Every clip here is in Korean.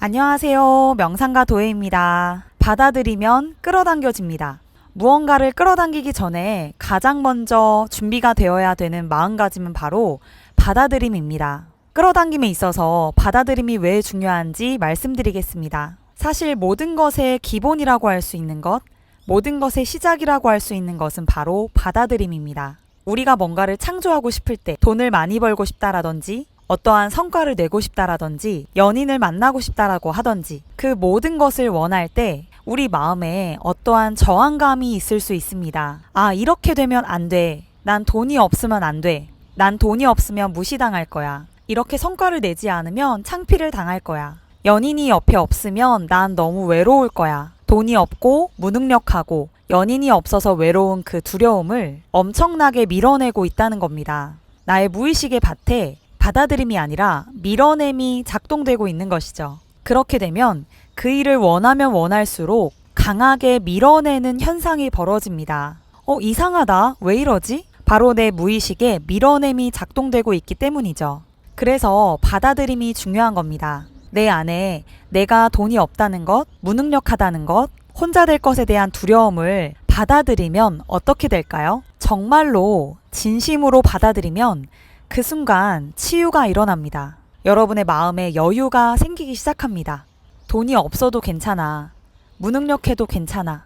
안녕하세요. 명상가 도혜입니다. 받아들이면 끌어당겨집니다. 무언가를 끌어당기기 전에 가장 먼저 준비가 되어야 되는 마음가짐은 바로 받아들임입니다. 끌어당김에 있어서 받아들임이 왜 중요한지 말씀드리겠습니다. 사실 모든 것의 기본이라고 할 수 있는 것, 모든 것의 시작이라고 할 수 있는 것은 바로 받아들임입니다. 우리가 뭔가를 창조하고 싶을 때 돈을 많이 벌고 싶다라든지 어떠한 성과를 내고 싶다라든지 연인을 만나고 싶다라고 하든지 그 모든 것을 원할 때 우리 마음에 어떠한 저항감이 있을 수 있습니다. 아, 이렇게 되면 안 돼. 난 돈이 없으면 안 돼. 난 돈이 없으면 무시당할 거야. 이렇게 성과를 내지 않으면 창피를 당할 거야. 연인이 옆에 없으면 난 너무 외로울 거야. 돈이 없고 무능력하고 연인이 없어서 외로운 그 두려움을 엄청나게 밀어내고 있다는 겁니다. 나의 무의식의 밭에 받아들임이 아니라 밀어냄이 작동되고 있는 것이죠. 그렇게 되면 그 일을 원하면 원할수록 강하게 밀어내는 현상이 벌어집니다. 어, 이상하다. 왜 이러지? 바로 내 무의식에 밀어냄이 작동되고 있기 때문이죠. 그래서 받아들임이 중요한 겁니다. 내 안에 내가 돈이 없다는 것, 무능력하다는 것, 혼자 될 것에 대한 두려움을 받아들이면 어떻게 될까요? 정말로 진심으로 받아들이면 그 순간 치유가 일어납니다. 여러분의 마음에 여유가 생기기 시작합니다. 돈이 없어도 괜찮아. 무능력해도 괜찮아.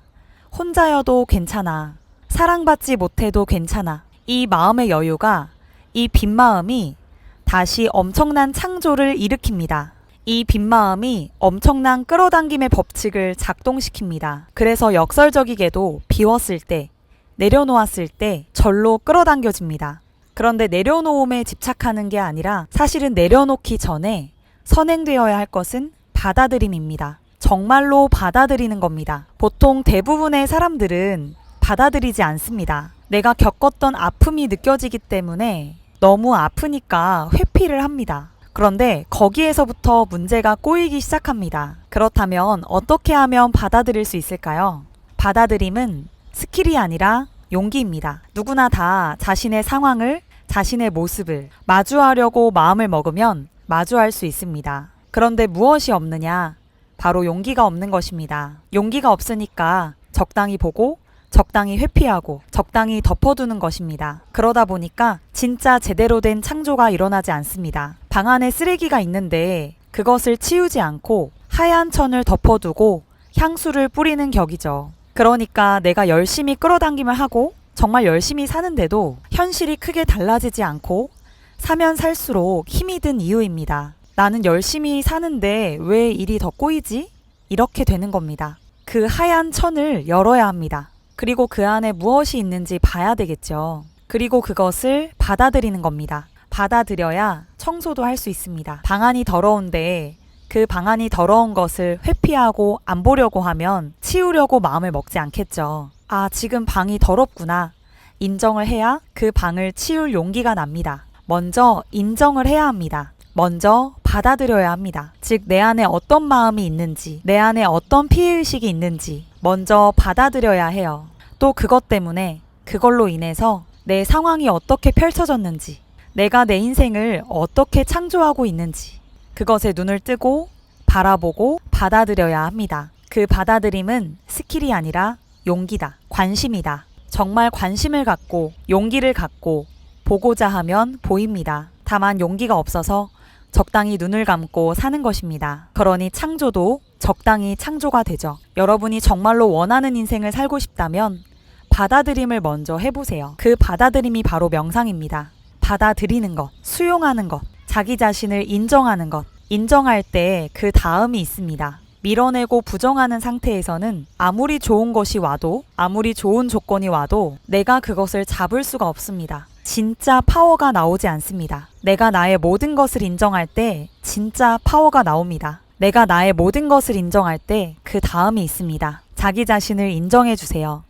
혼자여도 괜찮아. 사랑받지 못해도 괜찮아. 이 마음의 여유가 이 빈마음이 다시 엄청난 창조를 일으킵니다. 이 빈마음이 엄청난 끌어당김의 법칙을 작동시킵니다. 그래서 역설적이게도 비웠을 때, 내려놓았을 때 절로 끌어당겨집니다. 그런데 내려놓음에 집착하는 게 아니라 사실은 내려놓기 전에 선행되어야 할 것은 받아들임입니다. 정말로 받아들이는 겁니다. 보통 대부분의 사람들은 받아들이지 않습니다. 내가 겪었던 아픔이 느껴지기 때문에 너무 아프니까 회피를 합니다. 그런데 거기에서부터 문제가 꼬이기 시작합니다. 그렇다면 어떻게 하면 받아들일 수 있을까요? 받아들임은 스킬이 아니라 용기입니다. 누구나 다 자신의 상황을, 자신의 모습을 마주하려고 마음을 먹으면 마주할 수 있습니다. 그런데 무엇이 없느냐? 바로 용기가 없는 것입니다. 용기가 없으니까 적당히 보고 적당히 회피하고 적당히 덮어두는 것입니다. 그러다 보니까 진짜 제대로 된 창조가 일어나지 않습니다. 방 안에 쓰레기가 있는데 그것을 치우지 않고 하얀 천을 덮어두고 향수를 뿌리는 격이죠. 그러니까 내가 열심히 끌어당김을 하고 정말 열심히 사는데도 현실이 크게 달라지지 않고 사면 살수록 힘이 든 이유입니다. 나는 열심히 사는데 왜 일이 더 꼬이지? 이렇게 되는 겁니다. 그 하얀 천을 열어야 합니다. 그리고 그 안에 무엇이 있는지 봐야 되겠죠. 그리고 그것을 받아들이는 겁니다. 받아들여야 청소도 할 수 있습니다. 방안이 더러운데 그 방안이 더러운 것을 회피하고 안 보려고 하면 치우려고 마음을 먹지 않겠죠. 아, 지금 방이 더럽구나. 인정을 해야 그 방을 치울 용기가 납니다. 먼저 인정을 해야 합니다. 먼저 받아들여야 합니다. 즉, 내 안에 어떤 마음이 있는지, 내 안에 어떤 피해의식이 있는지 먼저 받아들여야 해요. 또 그것 때문에 그걸로 인해서 내 상황이 어떻게 펼쳐졌는지, 내가 내 인생을 어떻게 창조하고 있는지, 그것에 눈을 뜨고 바라보고 받아들여야 합니다. 그 받아들임은 스킬이 아니라 용기다, 관심이다. 정말 관심을 갖고 용기를 갖고 보고자 하면 보입니다. 다만 용기가 없어서 적당히 눈을 감고 사는 것입니다. 그러니 창조도 적당히 창조가 되죠. 여러분이 정말로 원하는 인생을 살고 싶다면 받아들임을 먼저 해보세요. 그 받아들임이 바로 명상입니다. 받아들이는 것, 수용하는 것, 자기 자신을 인정하는 것, 인정할 때 그 다음이 있습니다. 밀어내고 부정하는 상태에서는 아무리 좋은 것이 와도, 아무리 좋은 조건이 와도 내가 그것을 잡을 수가 없습니다. 진짜 파워가 나오지 않습니다. 내가 나의 모든 것을 인정할 때 진짜 파워가 나옵니다. 내가 나의 모든 것을 인정할 때 그 다음이 있습니다. 자기 자신을 인정해 주세요.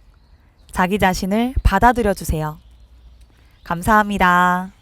자기 자신을 받아들여 주세요. 감사합니다.